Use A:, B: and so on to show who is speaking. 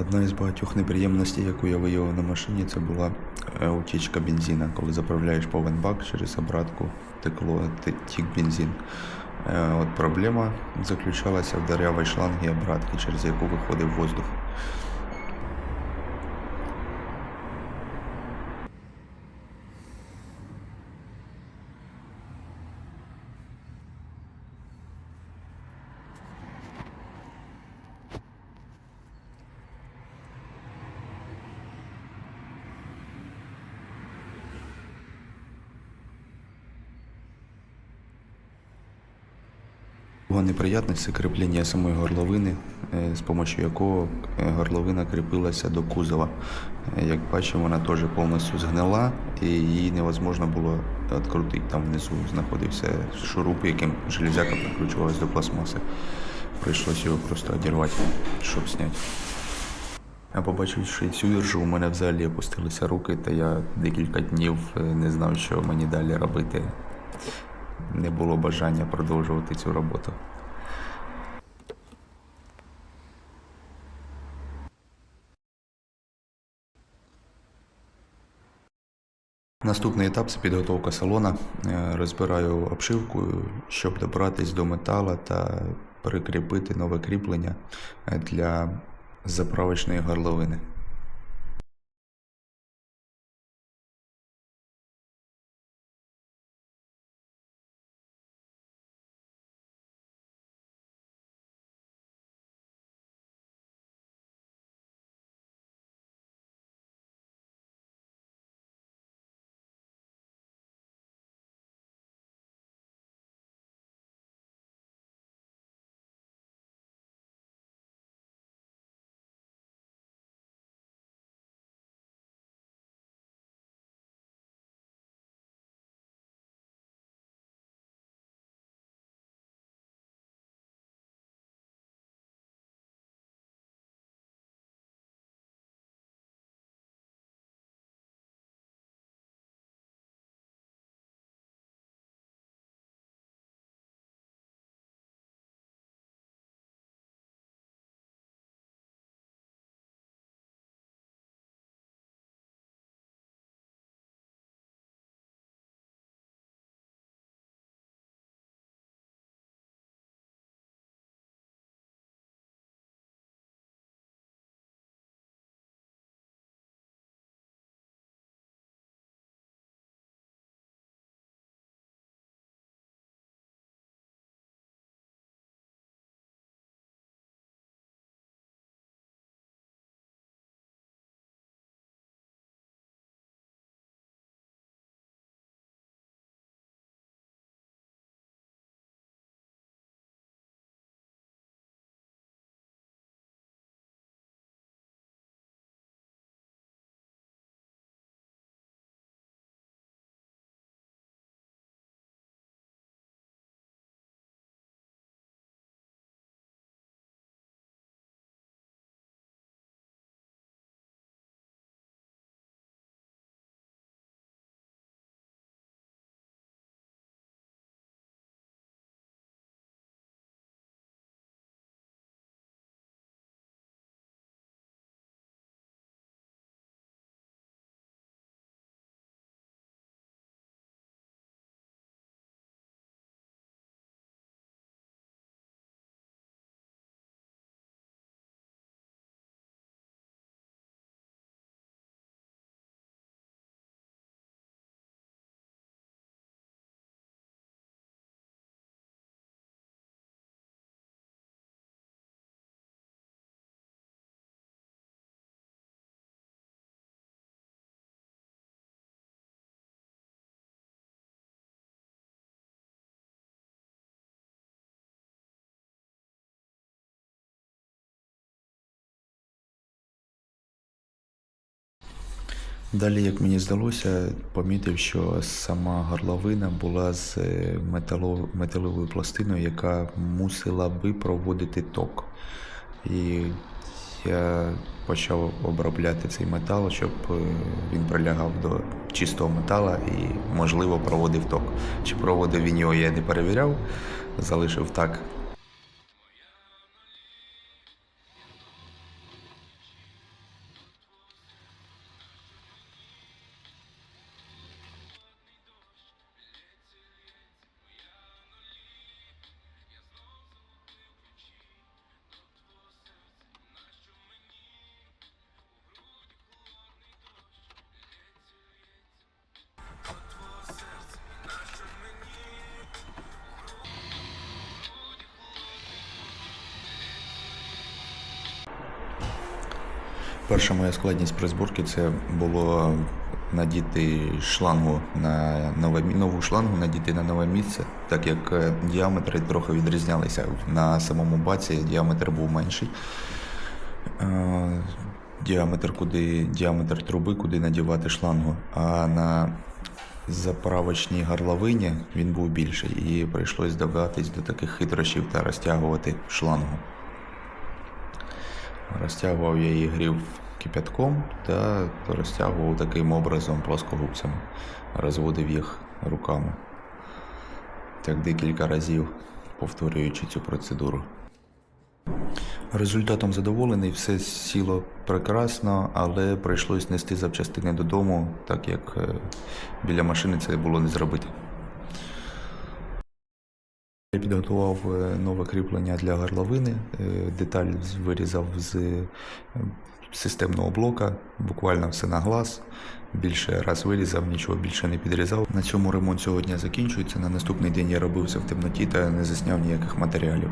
A: Одна із багатьох неприємностей, яку я виявив на машині, це була е, утічка бензина. Коли заправляєш повен бак через обратку, текло, тік бензин. Е, От проблема заключалася в дырявій шлангі обратки, через яку виходив воздух. Друга неприятність це кріплення самої горловини, е, з допомогою якого е, горловина кріпилася до кузова. Е, Як бачимо, вона теж повністю згнила і її невозможно було відкрутити. Там внизу знаходився шуруп, яким железяка прикручувалась до пластмаси. Прийшлося його просто одірвати, щоб зняти. А побачивши цю іржу, у мене взагалі опустилися руки, та я декілька днів не знав, що мені далі робити. Не було бажання продовжувати цю роботу. Наступний етап це підготовка салона. Е, Розбираю обшивку, щоб добратись до метала та прикріпити нове кріплення е, для заправочної горловини. Далі, як мені здалося, помітив, що сама горловина була з е, метало- металевою пластиною, яка мусила би проводити ток. І я почав обробляти цей метал, щоб е, він прилягав до чистого метала і, можливо, проводив ток. Чи проводив він його, я не перевіряв, залишив так. Перша моя складність при зборці це було надіти шлангу на нове нову шлангу надіти на нове місце, так як е, діаметри трохи відрізнялися. На самому баці діаметр був менший. Е, Діаметр, куди, діаметр труби, куди надівати шлангу. А на заправочній горловині він був більший, і прийшлось догадатись до таких хитрощів та розтягувати шлангу. Розтягував я її грів кипятком та розтягував таким образом плоскогубцями, розводив їх руками. Так декілька разів повторюючи цю процедуру. Результатом задоволений, все сіло прекрасно, але прийшлось нести запчастини додому, так як е, біля машини це було не зробити. Я підготував е, нове кріплення для горловини. е, Деталь вирізав з е, системного блока, буквально все на глаз. Більше раз вирізав, нічого більше не підрізав. На цьому ремонт сьогодні закінчується. На наступний день я робився в темноті та не засняв ніяких матеріалів.